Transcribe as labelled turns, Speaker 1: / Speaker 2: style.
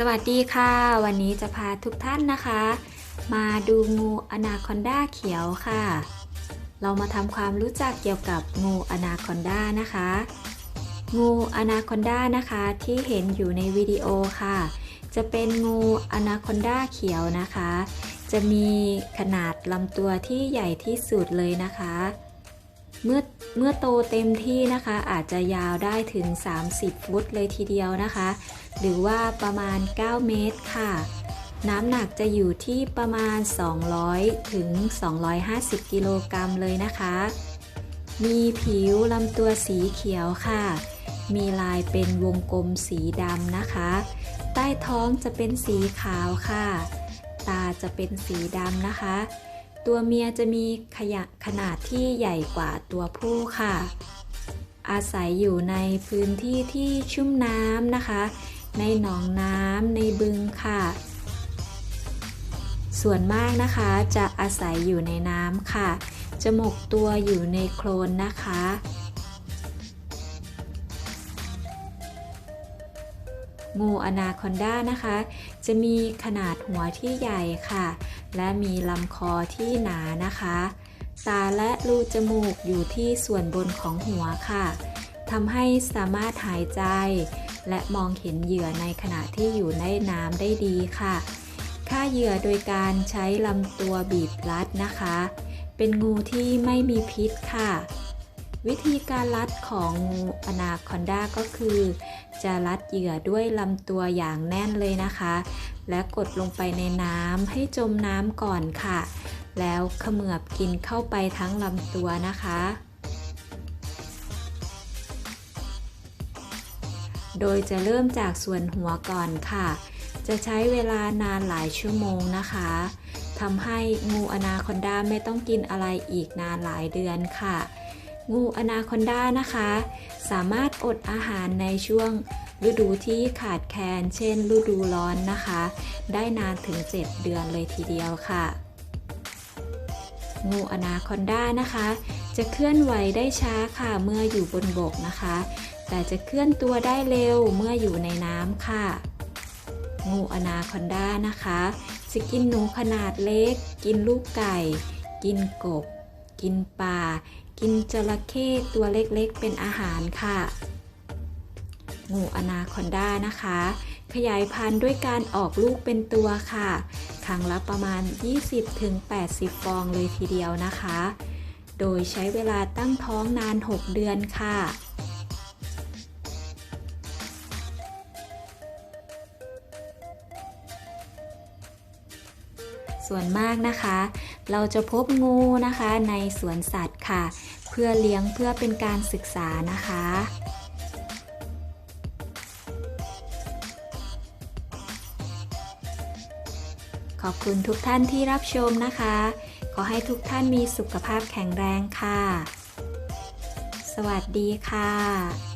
Speaker 1: สวัสดีค่ะ วันนี้จะพาทุกท่านนะคะ มาดูงูอนาคอนดาเขียวค่ะ เรามาทำความรู้จักเกี่ยวกับงูอนาคอนดานะคะ งูอนาคอนดานะคะที่เห็นอยู่ในวิดีโอค่ะ จะเป็นงูอนาคอนดาเขียวนะคะ จะมีขนาดลำตัวที่ใหญ่ที่สุดเลยนะคะ เมื่อเมื่อโตเต็มที่นะคะ อาจจะยาวได้ถึง 30 ฟุตเลยทีเดียวนะคะ หรือว่าประมาณ 9 เมตรค่ะ น้ำหนักจะอยู่ที่ประมาณ 200 ถึง 250 กิโลกรัมเลยนะคะ มีผิวลำตัวสีเขียวค่ะ มีลายเป็นวงกลมสีดำนะคะ ใต้ท้องจะเป็นสีขาวค่ะ ตาจะเป็นสีดำนะคะ ตัวเมียจะมีขยะขนาดที่ใหญ่กว่าตัวผู้ค่ะ อาศัยอยู่ในพื้นที่ที่ชุ่มน้ำนะคะ ในหนองน้ำในบึงค่ะ ส่วนมากนะคะจะอาศัยอยู่ในน้ำค่ะ จะหมกตัวอยู่ในโคลนนะคะงูอนาคอนด้านะคะ จะมีขนาดหัวที่ใหญ่ค่ะ และมีลำคอที่หนานะคะ ตาและรูจมูกอยู่ที่ส่วนบนของหัวค่ะทำให้สามารถหายใจ และมองเห็นเหยื่อในขณะที่อยู่ในน้ำได้ดีค่ะฆ่าเหยื่อโดยการใช้ลำตัวบีบรัดนะคะ เป็นงูที่ไม่มีพิษค่ะ วิธีการรัดของงูอนาคอนดาก็คือ จะรัดเหยื่อด้วยลำตัวอย่างแน่นเลยนะคะ และกดลงไปในน้ำให้จมน้ำก่อนค่ะ แล้วเขมือบกินเข้าไปทั้งลำตัวนะคะ โดยจะเริ่มจากส่วนหัวก่อนค่ะ จะใช้เวลานานหลายชั่วโมงนะคะทำให้งูอนาคอนดาไม่ต้องกินอะไรอีกนานหลายเดือนค่ะ งูอนาคอนดานะคะ สามารถอดอาหารในช่วงฤดูที่ขาดแคลนเช่น ฤดูร้อนนะคะ ได้นานถึง 7 เดือนเลยทีเดียวค่ะ งูอนาคอนดานะคะ จะเคลื่อนไหวได้ช้าค่ะเมื่ออยู่บนบกนะคะ แต่จะเคลื่อนตัวได้เร็วเมื่ออยู่ในน้ำค่ะ งูอนาคอนดานะคะจะกินหนูขนาดเล็ก กินลูกไก่ กินกบ กินปลา กินจระเข้ตัวเล็กๆ เป็นอาหารค่ะ งูอนาคอนดานะคะ ขยายพันธุ์ด้วยการออกลูกเป็นตัวค่ะ ครั้งละประมาณ 20-80 ฟองเลยทีเดียวนะคะ โดยใช้เวลาตั้งท้องนาน 6 เดือนค่ะ ส่วนมากนะคะ เราจะพบงูนะคะในสวนสัตว์ค่ะ เพื่อเลี้ยงเพื่อเป็นการศึกษานะคะขอบคุณทุกท่านที่รับชมนะคะ ขอให้ทุกท่านมีสุขภาพแข็งแรงค่ะ สวัสดีค่ะ